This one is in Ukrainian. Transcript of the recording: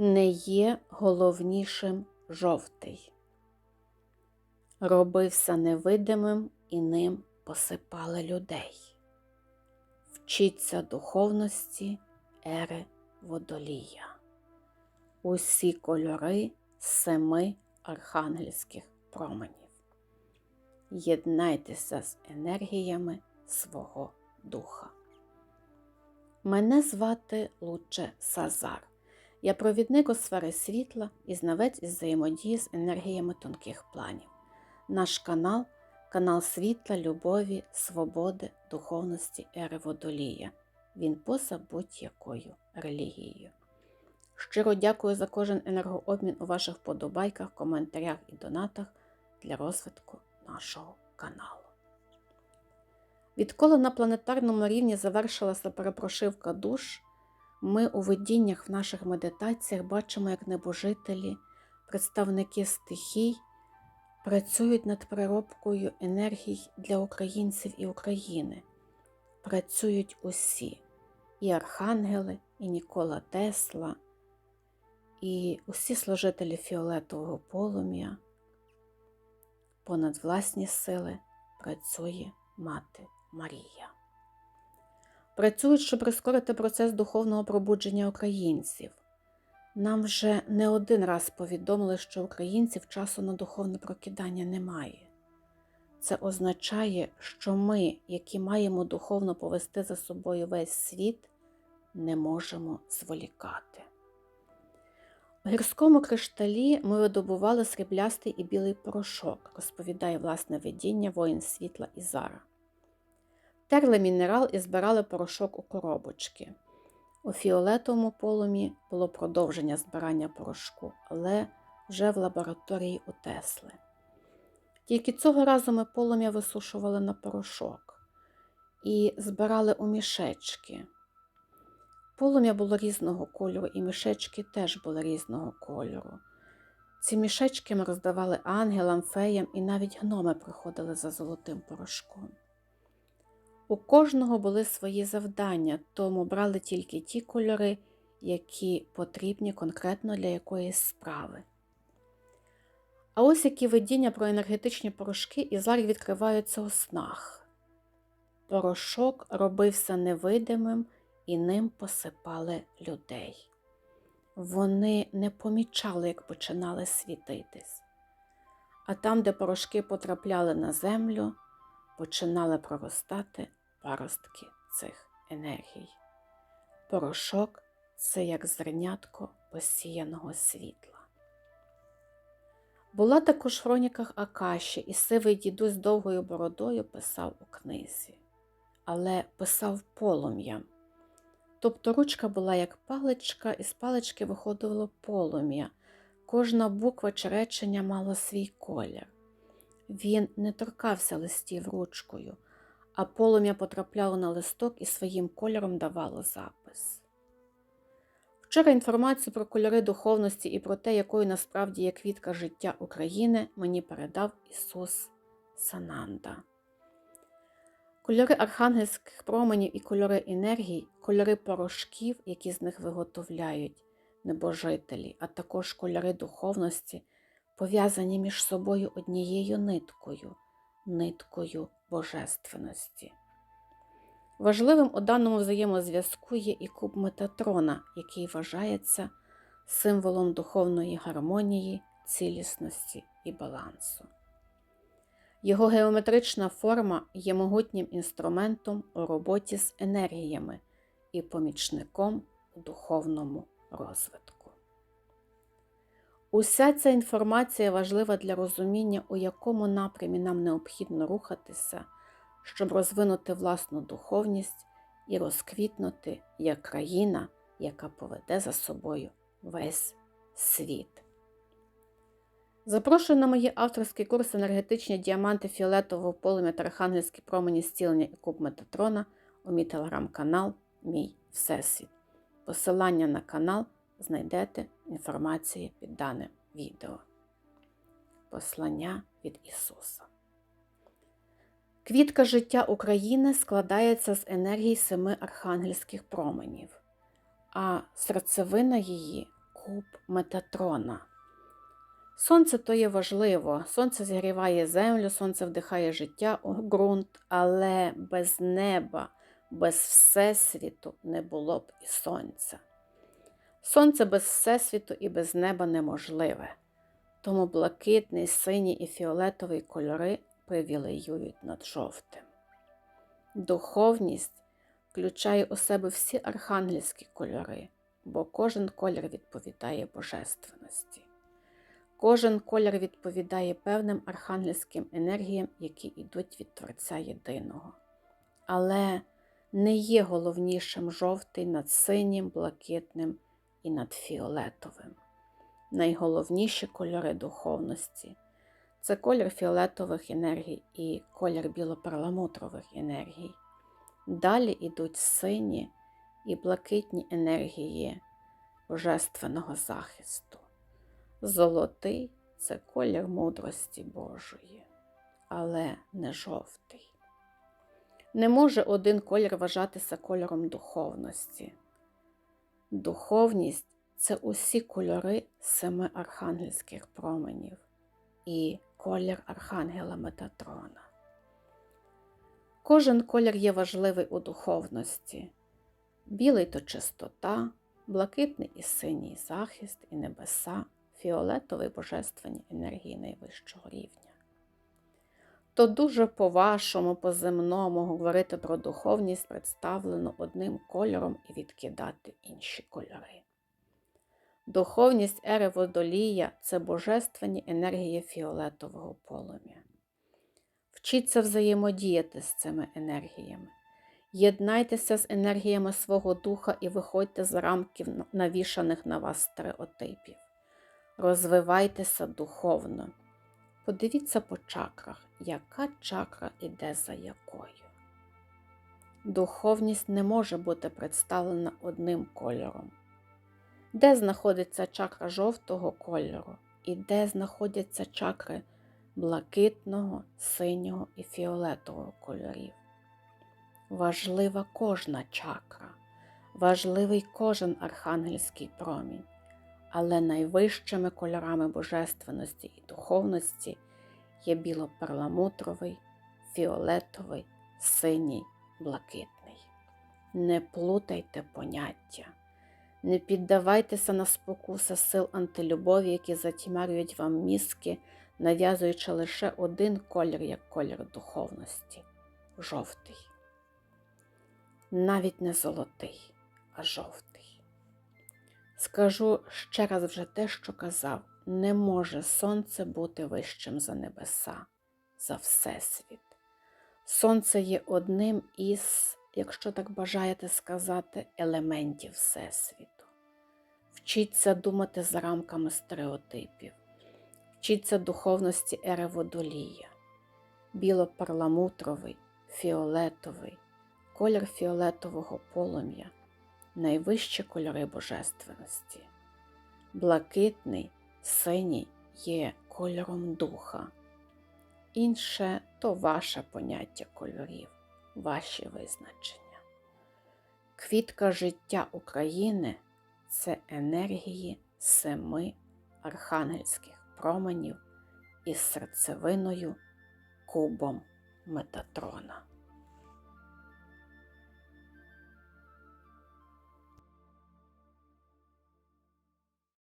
не є головнішим жовтий. Робився невидимим і ним посипали людей. Вчиться духовності ери водолія. Усі кольори семи архангельських променів. Єднайтеся з енергіями свого духа. Мене звати Луче Сазар. Я провідник у сфери світла і знавець із взаємодії з енергіями тонких планів. Наш канал канал світла, любові, свободи, духовності ери водолія. Він поза будь-якою релігією. Щиро дякую за кожен енергообмін у ваших вподобайках, коментарях і донатах для розвитку нашого каналу. Відколи на планетарному рівні завершилася перепрошивка душ, ми у видіннях в наших медитаціях бачимо, як небожителі, представники стихій працюють над переробкою енергій для українців і України. Працюють усі і архангели, і Нікола Тесла, і усі служителі фіолетового полум'я. Понад власні сили працює Мати Марія. Працюють, щоб прискорити процес духовного пробудження українців. Нам вже не один раз повідомили, що українців часу на духовне прокидання немає. Це означає, що ми, які маємо духовно повести за собою весь світ, не можемо зволікати. У гірському кришталі ми видобували сріблястий і білий порошок, розповідає власне видіння воїн світла Ізара. Терли мінерал і збирали порошок у коробочки. У фіолетовому полумі було продовження збирання порошку, але вже в лабораторії у Тесли. Тільки цього разу ми полум'я висушували на порошок і збирали у мішечки. Полум'я було різного кольору, і мішечки теж були різного кольору. Ці мішечки ми роздавали ангелам, феям і навіть гноми приходили за золотим порошком. У кожного були свої завдання, тому брали тільки ті кольори, які потрібні конкретно для якоїсь справи. А ось які видіння про енергетичні порошки і зараз відкриваються у снах. Порошок робився невидимим і ним посипали людей. Вони не помічали, як починали світитись. А там, де порошки потрапляли на землю, починали проростати паростки цих енергій. Порошок це як зернятко посіяного світла. Була також в хроніках Акаші, і сивий дідусь з довгою бородою писав у книзі, але писав полум'ям. Тобто ручка була як паличка, і з палички виходило полум'я. Кожна буква чи речення мала свій колір. Він не торкався листів ручкою, а полум'я потрапляло на листок і своїм кольором давало запис. Вчора інформацію про кольори духовності і про те, якою насправді є квітка життя України, мені передав Ісус Сананда. Кольори архангельських променів і кольори енергій, кольори порошків, які з них виготовляють небожителі, а також кольори духовності, пов'язані між собою однією ниткою, ниткою божественності. Важливим у даному взаємозв'язку є і куб Метатрона, який вважається символом духовної гармонії, цілісності і балансу. Його геометрична форма є могутнім інструментом у роботі з енергіями і помічником у духовному розвитку. Уся ця інформація важлива для розуміння, у якому напрямі нам необхідно рухатися, щоб розвинути власну духовність і розквітнути як країна, яка поведе за собою весь світ. Запрошую на мої авторський курс енергетичні діаманти фіолетового полум'я та архангельські промені зцілення і куб Метатрона у мій телеграм-канал Мій Всесвіт. Посилання на канал знайдете інформації під даним відео. Послання від Ісуса. Квітка життя України складається з енергії семи архангельських променів, а серцевина її куб Метатрона. Сонце то є важливо. Сонце зігріває землю, сонце вдихає життя у ґрунт, але без неба, без Всесвіту не було б і сонця. Сонце без Всесвіту і без неба неможливе, тому блакитний, синій і фіолетовий кольори привілеюють над жовтим. Духовність включає у себе всі архангельські кольори, бо кожен колір відповідає божественності. Кожен колір відповідає певним архангельським енергіям, які йдуть від Творця Єдиного. Але не є головнішим жовтий над синім, блакитним і над фіолетовим. Найголовніші кольори духовності це колір фіолетових енергій і колір білоперламутрових енергій. Далі йдуть сині і блакитні енергії божественного захисту. Золотий це колір мудрості Божої, але не жовтий. Не може один колір вважатися кольором духовності. Духовність це усі кольори семи архангельських променів і колір Архангела Метатрона. Кожен колір є важливий у духовності. Білий то чистота, блакитний і синій захист і небеса, фіолетовий божественні енергії найвищого рівня. То дуже по-вашому, по-земному говорити про духовність представлену одним кольором і відкидати інші кольори. Духовність ери водолія це божественні енергії фіолетового полум'я. Вчіться взаємодіяти з цими енергіями. Єднайтеся з енергіями свого духа і виходьте з рамків навішаних на вас стереотипів. Розвивайтеся духовно. Подивіться по чакрах, яка чакра іде за якою. Духовність не може бути представлена одним кольором. Де знаходиться чакра жовтого кольору і де знаходяться чакри блакитного, синього і фіолетового кольорів. Важлива кожна чакра, важливий кожен архангельський промінь, але найвищими кольорами божественності і духовності є білоперламутровий, фіолетовий, синій, блакитний. Не плутайте поняття. Не піддавайтеся на спокуси сил антилюбові, які затьмарюють вам мізки, нав'язуючи лише один колір як колір духовності жовтий. Навіть не золотий, а жовтий. Скажу ще раз вже те, що казав: не може сонце бути вищим за небеса, за Всесвіт. Сонце є одним із якщо так бажаєте сказати, елементів Всесвіту. Вчіться думати за рамками стереотипів, вчіться духовності ери водолія, білоперламутровий, фіолетовий, колір фіолетового полум'я, найвищі кольори божественності. Блакитний, синій є кольором духа. Інше то ваше поняття кольорів ваші визначення. Квітка життя України це енергії семи архангельських променів із серцевиною кубом Метатрона.